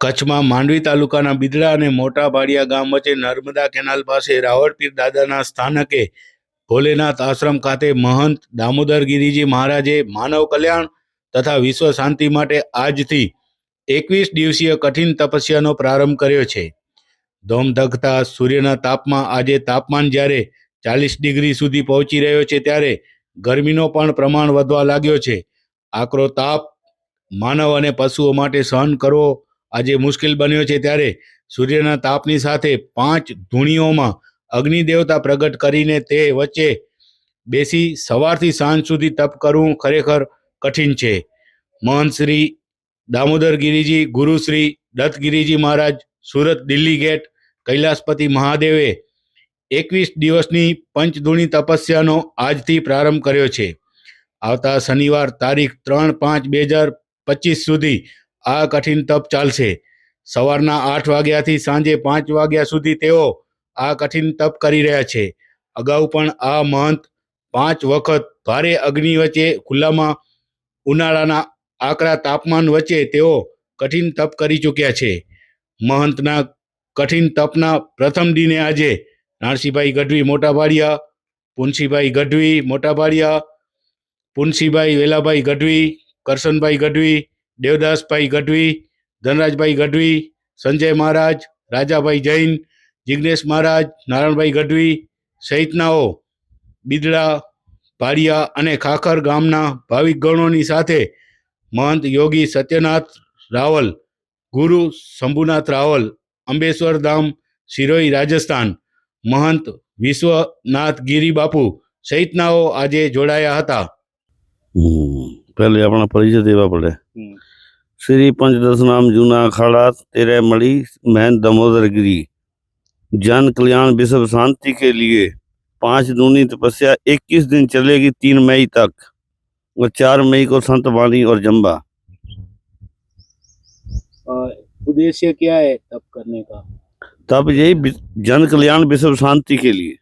કચ્છમાં માંડવી તાલુકાના બિદડા અને મોટા ભાડિયા ગામ વચ્ચે નર્મદા કેનાલ પાસે રાવળપીર દાદાના સ્થાનકે ભોલેનાથ આશ્રમ ખાતે મહંત દામોદર ગિરિજી મહારાજે માનવ કલ્યાણ તથા વિશ્વ શાંતિ માટે આજથી એકવીસ દિવસીય કઠિન તપસ્યાનો પ્રારંભ કર્યો છે. ધોમધગતા સૂર્યના તાપમાં આજે તાપમાન જ્યારે ચાલીસ ડિગ્રી સુધી પહોંચી રહ્યો છે ત્યારે ગરમીનો પણ પ્રમાણ વધવા લાગ્યો છે. આકરો તાપ માનવ અને પશુઓ માટે સહન કરવો આજે મુશ્કેલ બન્યો છે ત્યારે સૂર્યના તાપની સાથે પાંચ ધૂણીઓમાં અગ્નિ દેવતા પ્રગટ કરીને તે વચ્ચે બેસી સવારથી સાંજ સુધી તપ કરવું ખરેખર કઠિન છે. મહંત દામોદર ગિરિજી ગુરુશ્રી દત્તગિરિજી મહારાજ, સુરત દિલ્હી ગેટ, કૈલાસપતિ મહાદેવે એકવીસ દિવસની પંચધૂણી તપસ્યાનો આજથી પ્રારંભ કર્યો છે. આવતા શનિવાર તારીખ ત્રણ પાંચ બે હજાર પચીસ સુધી આ કઠિન તપ ચાલશે. સવારના આઠ વાગ્યાથી સાંજે પાંચ વાગ્યા સુધી તેઓ આ કઠિન તપ કરી રહ્યા છે. અગાઉ પણ આ મહંત પાંચ વખત ભારે અગ્નિ વચ્ચે ખુલ્લામાં ઉનાળાના આકરા તાપમાન વચ્ચે તેઓ કઠિન તપ કરી ચૂક્યા છે. મહંતના કઠિન તપના પ્રથમ દિને આજે નારસીભાઈ ગઢવી મોટા ભાડિયા પુનસીભાઈ ગઢવી મોટા ભાડિયા પુનસીભાઈ વેલાભાઈ ગઢવી, કરશનભાઈ ગઢવી દેવદાસભાઈ ગઢવી ધનરાજભાઈ ગઢવી સંજય મહારાજ રાજાભાઈ જૈન જિગ્નેશ મહારાજ નારાયણભાઈ ગઢવી સહિતનાઓ બિદડા ભાડિયા અને ખાખર ગામના ભાવિક ગણોની સાથે મહંત યોગી સત્યનાથ રાવલ ગુરુ શંભુનાથ રાવલ અંબેશ્વર ધામ શિરોઈ રાજસ્થાન મહંત વિશ્વનાથ ગિરી બાપુ સહિતનાઓ આજે જોડાયા હતા હમ. પહેલે આપણા પરિચય દેવા પડે. श्री શ્રી नाम जूना अखाड़ा तेरे मणि महन दमोदर गिरी। जन कल्याण विश्व शांति के लिए पाँच दूनी तपस्या इक्कीस दिन चलेगी तीन मई तक। और चार मई को संत वाणी और जम्बा उद्देश्य क्या है तप करने का? तब यही जन कल्याण विश्व शांति के लिए।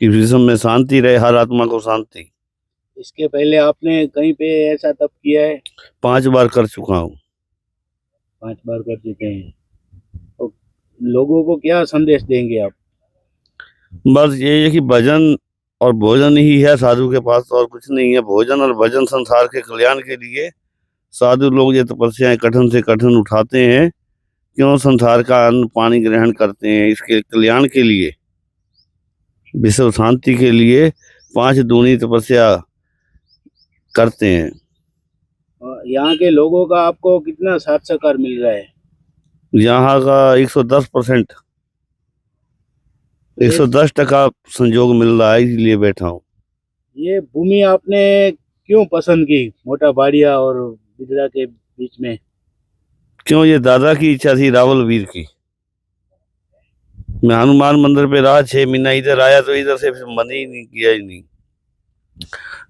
कि विश्व में शांति रहे हर आत्मा को शांति। इसके पहले आपने कहीं पे ऐसा तप किया है? पाँच बार कर चुका हूँ। पाँच बार कर चुके हैं। तो लोगों को क्या संदेश देंगे आप? बस ये है कि भजन और भोजन ही है साधु के पास तो और कुछ नहीं है। भोजन और भजन संसार के कल्याण के लिए साधु लोग ये तपस्याएँ कठिन से कठिन उठाते हैं। क्यों संसार का अन्न पानी ग्रहण करते हैं? इसके कल्याण के लिए विश्व शांति के लिए पाँच दूनी तपस्या करते हैं। यहाँ के लोगों का आपको कितना साथ सहकार मिल रहा है? यहाँ का 110 परसेंट। एक सौ दस टका संजोग मिल रहा है इसलिए बैठा हूँ। ये भूमि आपने क्यों पसंद की मोटा बाड़िया और बिजड़ा के बीच में? क्यों? ये दादा की इच्छा थी रावल वीर की। मैं हनुमान मंदिर पे रहा छह महीना इधर आया तो इधर से मन ही नहीं किया ही नहीं।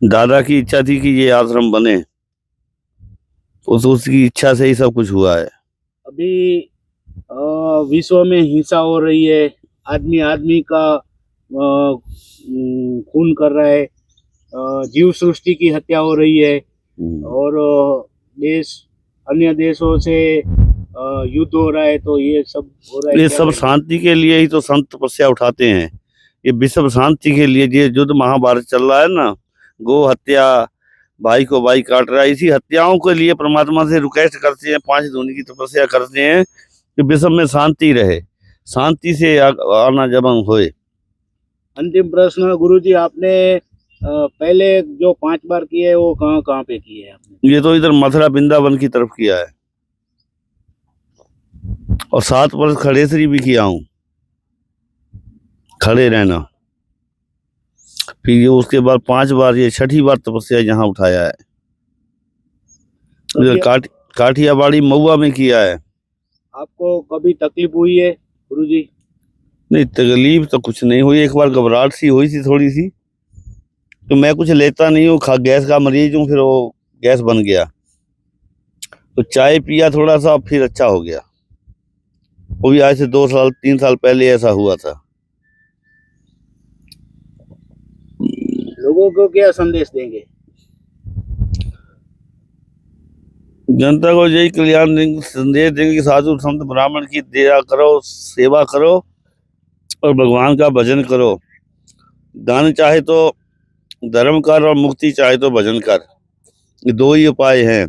दादा की इच्छा थी कि ये आश्रम बने। उस उसकी इच्छा से ही सब कुछ हुआ है। अभी विश्व में हिंसा हो रही है। आदमी आदमी का खून कर रहा है। जीव सृष्टि की हत्या हो रही है। और देश अन्य देशों से युद्ध हो रहा है तो ये सब हो रहा है ये सब शांति के लिए ही तो संत तपस्या उठाते हैं। ये विश्व शांति के लिए ये युद्ध महाभारत चल रहा है ना गो हत्या भाई को भाई काट रहा है। इसी हत्याओं के लिए परमात्मा से रिक्वेस्ट करते हैं पाँच धोनी की तपस्या करते हैं कि विश्व में शांति रहे शांति से आना जबन होए। अंतिम प्रश्न गुरु जी आपने पहले जो पाँच बार किए हैं, वो कहाँ कहाँ पे किए आपने? ये तो इधर मथुरा वृंदावन की तरफ़ किया है। और सात वर्ष खड़ेसरी भी किया हूँ। खड़े रहना। फिर ये उसके बाद पाँच बार ये छठी बार तपस्या यहाँ उठाया है। कभी काट काठियावाड़ी महुआ में किया है। आपको कभी तकलीफ़ हुई है गुरुजी? नहीं तकलीफ़ तो कुछ नहीं हुई। एक बार घबराहट सी हुई थी थोड़ी सी। तो मैं कुछ लेता नहीं हूँ खा गैस का मरीज़ हूँ फिर वो गैस बन गया। तो चाय पिया थोड़ा सा फिर अच्छा हो गया। वो भी आज से दो साल तीन साल पहले ऐसा हुआ था। लोगों को क्या संदेश देंगे? जनता को यही कल्याण देंगे संदेश देंगे कि साधु संत ब्राह्मण की दया करो, सेवा करो और भगवान का भजन करो। दान चाहे तो धर्म कर और मुक्ति चाहे तो भजन कर। ये दो ही उपाय हैं।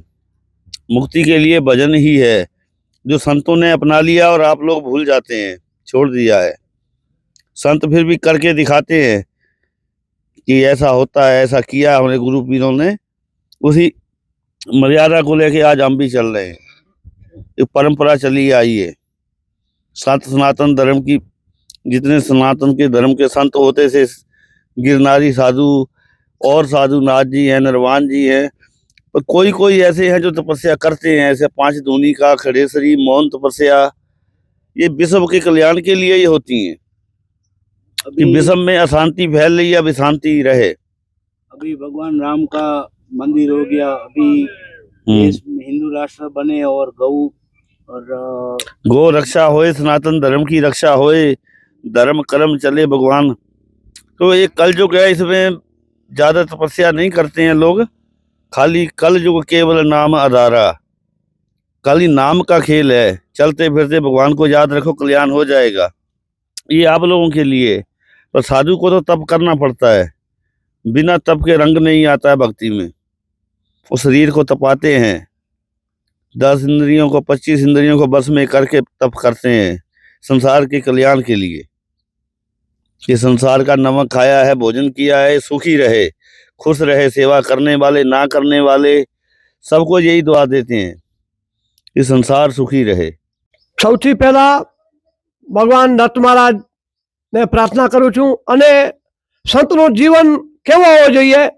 मुक्ति के लिए भजन ही है। जो संतों ने अपना लिया और आप लोग भूल जाते हैं, छोड़ दिया है। संत फिर भी करके दिखाते हैं। कि ऐसा होता है, ऐसा किया हमारे गुरु पीरों ने, उसी मर्यादा को लेके आज हम भी चल रहे हैं। ये परंपरा चली आई है। संत सनातन धर्म की, जितने सनातन के धर्म के संत होते थे, गिरनारी साधु और साधु नाथ जी हैं, नरवान जी हैं और कोई कोई ऐसे हैं जो तपस्या करते हैं, ऐसे पाँच धूनी का, खड़ेसरी, मौन तपस्या, ये विश्व के कल्याण के लिए ही होती हैं। कि अभी विश्व में अशांति फैल रही है अभी शांति रहे। अभी भगवान राम का मंदिर हो गया अभी हम्म। देश में हिंदू राष्ट्र बने और गौ और गो रक्षा होए सनातन धर्म की रक्षा होए धर्म कर्म चले भगवान। तो ये कल जो है इसमें ज़्यादा तपस्या नहीं करते हैं लोग। खाली कल जो केवल नाम आधारा खाली नाम का खेल है। चलते फिरते भगवान को याद रखो कल्याण हो जाएगा। ये आप लोगों के लिए। पर साधु को तो तप करना पड़ता है बिना तप के रंग नहीं आता है भक्ति में वो शरीर को तपाते हैं दस इंद्रियों को पच्चीस इंद्रियों को बस में करके तप करते हैं संसार के कल्याण के लिए कि संसार का नमक खाया है भोजन किया है सुखी रहे खुश रहे सेवा करने वाले ना करने वाले सबको यही दुआ देते हैं कि संसार सुखी रहे સૌથી પહેલા ભગવાન દત્ત મહારાજને પ્રાર્થના કરું છું અને સંતનું જીવન કેવો હોવો જોઈએ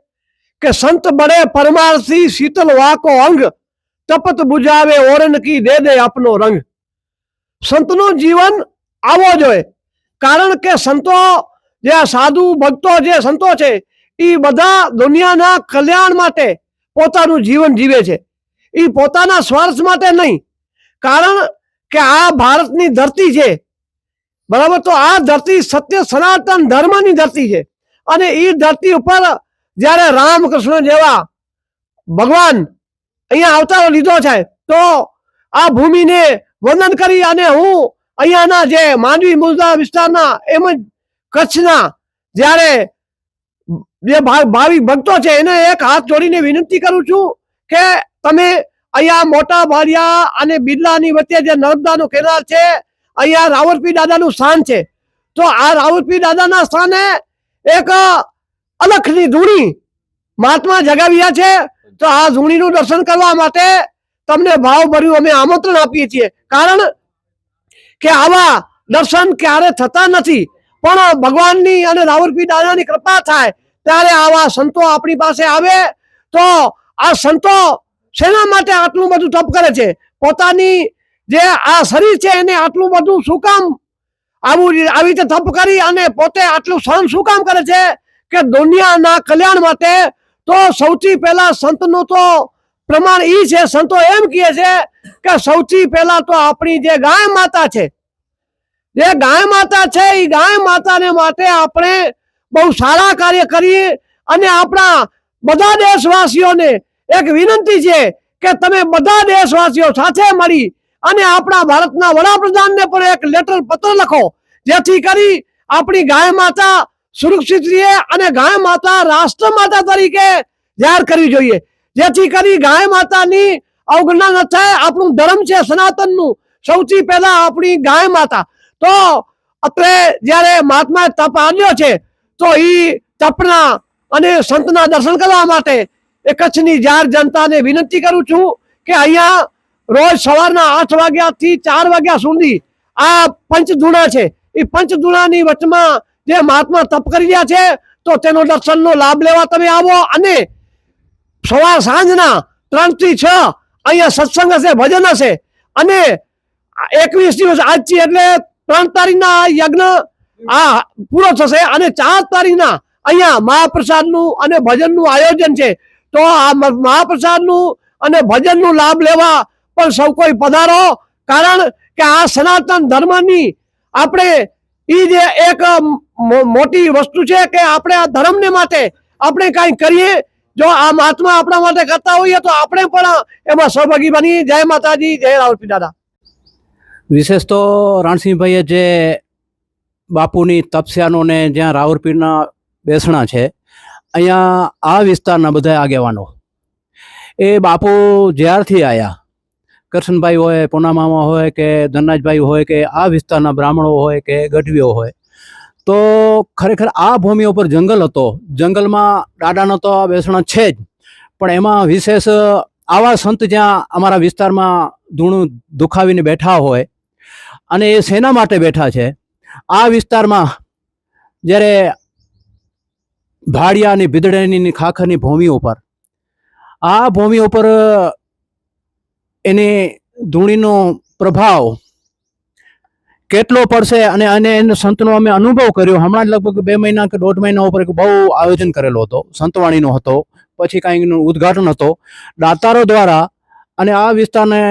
કે સંત બને પરમારથી શીતલ વાકો અંગ, તપત બુજાવે, ઓરન કી દે દે આપનો રંગ. સંતનું જીવન આવો જોઈએ, કારણ કે સંતો જે સાધુ ભક્તો જે સંતો છે એ બધા દુનિયાના કલ્યાણ માટે પોતાનું જીવન જીવે છે. એ પોતાના સ્વાર્થ માટે નહીં, કારણ કે આ ભારતની ધરતી છે બરાબર? તો આ ધરતી સત્ય, સનાતન ધર્મની ધરતી છે. અને એ ધરતી ઉપર જ્યારે રામકૃષ્ણ જેવા ભગવાન અહીંયા અવતારો લીધો છે, તો આ ભૂમિને વંદન કરી અને હું અહીંયાના જે માંડવી મુદ્દા વિસ્તારના એમ જ કચ્છના જ્યારે જે ભાવિ ભક્તો છે, એને એક હાથ જોડીને વિનંતી કરું છું કે તમે અહીંયા મોટા ભાડિયા અને બિરલાની વચ્ચે જે નર્મદાનો કેનાલ છે અહીંયા રાવલપી દાદાનું સ્થાન છે. તો આ રાવલપી દાદાના સ્થાને એક અલખની ધૂણી મહાત્મા જગાવ્યા છે. તો આ ધૂણીનું દર્શન કરવા માટે તમને ભાવભર્યું અમે આમંત્રણ આપીએ છીએ. કારણ કે આવા દર્શન ક્યારે થતા નથી. પણ ભગવાનની અને રાવલપી દાદાની કૃપા થાય ત્યારે આવા સંતો આપણી પાસે આવે. તો આ સંતો શેના માટે આટલું બધું તપ કરે છે? પોતાની જે આ શરીર છે એને આટલું બધું શું કામ? આવું આવી રીતે તપ કરી અને પોતે આટલું સહન શું કામ કરે છે? કે દુનિયાના કલ્યાણ માટે તો સૌથી પહેલા સંતનું તો પ્રમાણ ઈ છે, સંતો એમ કહે છે કે સૌથી પહેલા તો આપણી જે ગાય માતા છે, જે ગાય માતા છે એ ગાય માતાને માટે આપણે બહુ સારા કાર્ય કરીએ અને આપણા બધા દેશવાસીઓને એક વિનંતી છે કે તમે બધા દેશવાસીઓ સાથે મળી અને આપણા ભારતના વડાપ્રધાનને પણ એક લેટર પત્ર લખો. જેથી કરી આપણી ગાય માતા સુરક્ષિત રહે અને ગાય માતા રાષ્ટ્ર માતા તરીકે જાહેર કરવી જોઈએ. જેથી કરી ગાય માતાની અવગણના ન થાય. આપણું ધર્મ છે સનાતનનું. સૌથી પહેલા આપણી ગાય માતા. તો અત્રે જ્યારે મહાત્મા તપ આવ્યો છે, તો એ તપના અને સંતના દર્શન કરવા માટે એ કચ્છની જાહેર જનતાને વિનંતી કરું છું કે અહીંયા રોજ સવારના આઠ વાગ્યાથી ચાર વાગ્યા સુધી આ પંચધૂણા છે. એ પંચધૂણાની વચમાં જે મહાત્મા તપ કરી રહ્યા છે, તો તેનો દર્શનનો લાભ લેવા તમે આવો અને સવાર સાંજના ત્રણથી છ અહીંયા સત્સંગ હશે, ભજન હશે. અને એકવીસ દિવસ આજથી એટલે ત્રણ તારીખના યજ્ઞ આ પૂરો થશે અને ચાર તારીખના અહીંયા મહાપ્રસાદનું અને ભજનનું આયોજન છે. તો આ મહાપ્રસાદનું અને ભજનનું લાભ લેવા પણ સૌ કોઈ પધારો. કારણ કે આ સનાતન ધર્મની આપણે ઈ જે એક મોટી વસ્તુ છે કે આપણે આ ધર્મને માટે આપણે કાંઈ કરીએ. જો આ મહાત્મા આપણા માટે કરતા હોઈએ તો આપણે પણ એમાં સહભાગી બની જય માતાજી, જય રાવલપીર દાદા. વિશેષ તો રણસિંહભાઈએ જે બાપુની તપસ્યાનો ને જ્યાં રાવરપીરના બેસણા છે, અહીંયા આ વિસ્તારના બધા આગેવાનો. એ બાપુ જ્યારથી આવ્યા કરશનભાઈ હોય, પોનામામા હોય કે ધનરાજભાઈ હોય કે આ વિસ્તારના બ્રાહ્મણો હોય કે ગઢવીઓ હોય. તો ખરેખર આ ભૂમિ ઉપર જંગલ હતો. જંગલમાં દાડાનો તો બેસણા છે જ. પણ એમાં વિશેષ આવા સંત જ્યાં અમારા વિસ્તારમાં ધૂણું દુખાવીને બેઠા હોય અને એ શેના માટે બેઠા છે, આ વિસ્તારમાં જ્યારે ભાડિયા અને ભીદડાની ખાખરની ભૂમિ ઉપર, આ ભૂમિ ઉપર એની ધૂળીનો પ્રભાવ કેટલો પડશે અને અને એને સંતનો અમે અનુભવ કર્યો. હમણાં લગભગ બે મહિના કે દોઢ મહિના ઉપર બહુ આયોજન કરેલો હતો. સંતવાણીનો હતો, પછી કાંઈકનું ઉદ્ઘાટન હતો. દાતારો દ્વારા અને આ વિસ્તારને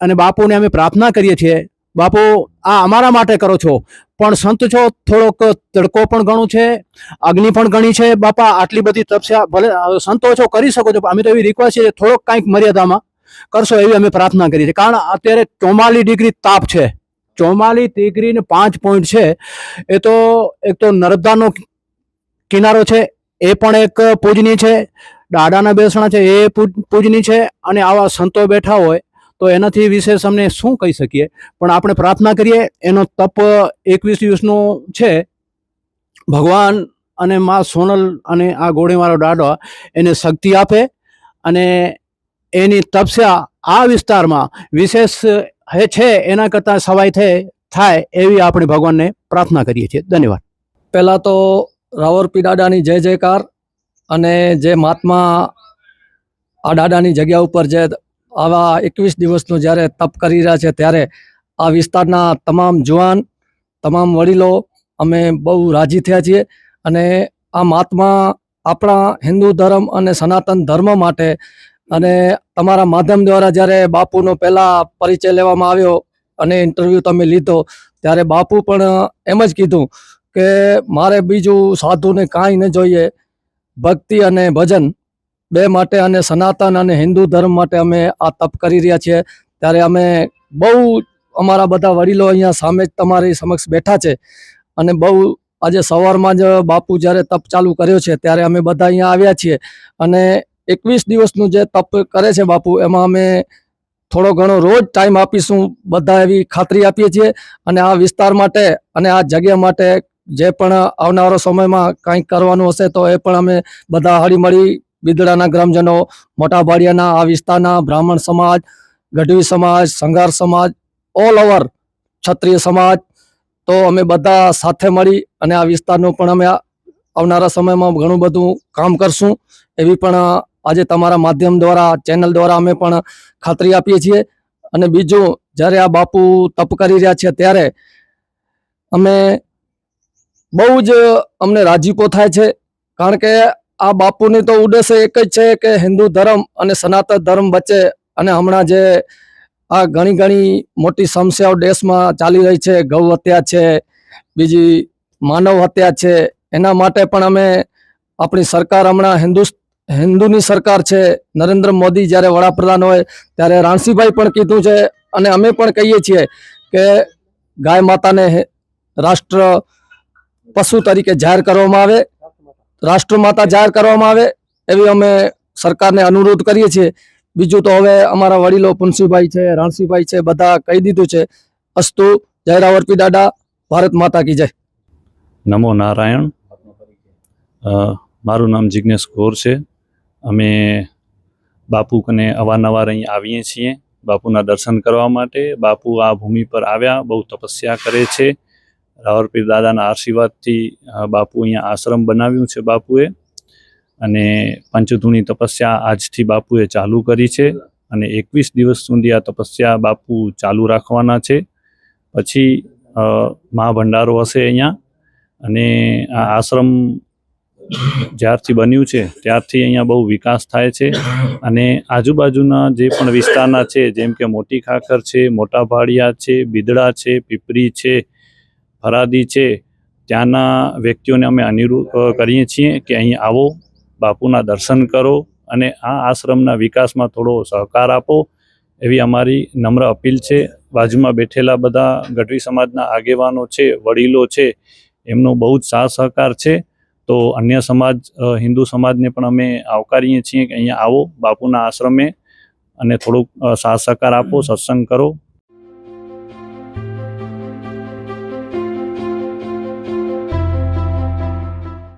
અને બાપુને અમે પ્રાર્થના કરીએ છીએ, બાપુ, આ અમારા માટે કરો છો, પણ સંત છો, થોડોક તડકો પણ ઘણું છે, અગ્નિ પણ ઘણી છે, બાપા, આટલી બધી તપસ્યા ભલે, સંતો છો, કરી શકો છો અમે તો એવી રિક્વેસ્ટ છે, થોડોક કાંઈક મર્યાદામાં કરશો એવી અમે પ્રાર્થના કરીએ છીએ કારણ અત્યારે ચોમાલી ડિગ્રી તાપ છે. ચોમાલી ડિગ્રી ને પાંચ પોઈન્ટ છે. એ તો એક તો નર્મદાનો કિનારો છે, એ પણ એક પૂજની છે. દાદાના બેસણા છે, એ પૂજ- પૂજનીય છે. અને આવા સંતો બેઠા હોય તો એનાથી વિશેષ અમને શું કહી શકીએ? પણ આપણે પ્રાર્થના કરીએ, એનો તપ એકવીસ દિવસનો છે. ભગવાન અને મા સોનલ અને આ ગોળીમારો દાડો એને શક્તિ આપે અને એની તપસ્યા આ વિસ્તારમાં વિશેષ હે છે, એના કરતાં સવાઈ થાય થાય એવી આપણે ભગવાનને પ્રાર્થના કરીએ છીએ. ધન્યવાદ. પહેલાં તો રાવરપી દાદાની જય જયકાર અને જે મહાત્મા આ દાદાની જગ્યા ઉપર જે આવા એકવીસ દિવસનું જ્યારે તપ કરી રહ્યા છે ત્યારે આ વિસ્તારના તમામ જુવાન, તમામ વડીલો અમે બહુ રાજી થયા છીએ અને આ મહાત્મા આપણા હિન્દુ ધર્મ અને સનાતન ધર્મ માટે અને તમારા માધ્યમ દ્વારા જ્યારે બાપુનો પહેલાં પરિચય લેવામાં આવ્યો અને ઇન્ટરવ્યૂ તમે લીધો, ત્યારે બાપુ પણ એમ જ કીધું કે મારે બીજું સાધુને કાંઈ ન જોઈએ. ભક્તિ અને ભજન બે માટે અને સનાતન અને હિન્દુ ધર્મ માટે અમે આ તપ કરી રહ્યા છીએ. ત્યારે અમે બહુ અમારા બધા વડીલો અહીંયા સામે જ તમારી સમક્ષ બેઠા છે. અને બહુ આજે સવારમાં જ બાપુ જ્યારે તપ ચાલુ કર્યો છે, ત્યારે અમે બધા અહીંયા આવ્યા છીએ. અને એકવીસ દિવસનું જે તપ કરે છે બાપુ, એમાં અમે થોડો ઘણો રોજ ટાઈમ આપીશું, બધા એવી ખાતરી આપીએ છીએ. અને આ વિસ્તાર માટે અને આ જગ્યા માટે જે પણ આવનારો સમયમાં કંઈક કરવાનું હશે તો એ પણ અમે બધા હળીમળી બિદડાના ગ્રામજનો મોટા ભાડિયાના આ વિસ્તારના બ્રાહ્મણ સમાજ, ગઢવી સમાજ, સંઘાર સમાજ ઓલ ઓવર ક્ષત્રિય સમાજ તો અમે બધા સાથે મળી અને આ વિસ્તારનું પણ અમે આવનારા સમયમાં ઘણું બધું કામ કરશું. એવી પણ આજે તમારા માધ્યમ દ્વારા, ચેનલ દ્વારા અમે પણ ખાતરી આપીએ છીએ. અને બીજું, જ્યારે આ બાપુ તપ કરી રહ્યા છે, ત્યારે અમે બહુ જ અમને રાજીપો થાય છે. કારણ કે આ બાપુની તો ઉદ્દેશ એક જ છે કે હિન્દુ ધર્મ અને સનાતન ધર્મ વચ્ચે અને હમણાં જે આ ઘણી ઘણી મોટી સમસ્યાઓ દેશમાં ચાલી રહી છે, ગૌ હત્યા છે, બીજી માનવ હત્યા છે, એના માટે પણ અમે આપણી સરકાર હમણાં હિન્દુ હિન્દુની સરકાર છે, નરેન્દ્ર મોદી જ્યારે વડાપ્રધાન હોય, ત્યારે રાણસીભાઈ પણ કીધું છે અને અમે પણ કહીએ છીએ કે ગાય માતાને રાષ્ટ્ર પશુ તરીકે જાહેર કરવામાં આવે રાષ્ટ્રમાતા જાહેર કરવામાં આવે એવી અમે સરકારને અનુરોધ કરીએ છીએ. બીજું તો હવે અમારા વડીલો પુનસીભાઈ છે, રાણસીભાઈ છે, બધા કહી દીધું છે, અસ્તુ જયરાવરપી દાડા ભારત માતા કી જય. નમો નારાયણ. મારું નામ જિજ્ઞેશ ગોર છે. અમે બાપુ કને અવારનવાર અહીં આવીએ છીએ બાપુના દર્શન કરવા માટે. બાપુ આ ભૂમિ પર આવ્યા, બહુ તપસ્યા કરે છે. રાવરપીર દાદાના આશીર્વાદથી બાપુ અહીંયા આશ્રમ બનાવ્યું છે બાપુએ. અને પંચધૂની તપસ્યા આજથી બાપુએ ચાલુ કરી છે અને એકવીસ દિવસ સુધી આ તપસ્યા બાપુ ચાલુ રાખવાના છે. પછી મહાભંડારો હશે અહીંયા અને આ આશ્રમ જ્યારથી બન્યું છે, ત્યારથી અહીંયા બહુ વિકાસ થાય છે અને આજુબાજુના જે પણ વિસ્તારના છે, જેમ કે મોટી ખાખર છે, મોટા ભાડિયા છે, બિદડા છે, પીપરી છે, ફરાદી છે, ત્યાંના વ્યક્તિઓને અમે અનુરોધ કરીએ છીએ કે અહીં આવો, બાપુના દર્શન કરો અને આ આશ્રમના વિકાસમાં થોડો સહકાર આપો એવી અમારી નમ્ર અપીલ છે. બાજુમાં બેઠેલા બધા ગઢવી સમાજના આગેવાનો છે, વડીલો છે, એમનો બહુ જ સાથ સહકાર છે. તો અન્ય સમાજ હિન્દુ સમાજને પણ અમે આવકારીએ છીએ કે અહીંયા આવો બાપુના આશ્રમે અને થોડુંક સાથ સહકાર આપો સત્સંગ કરો.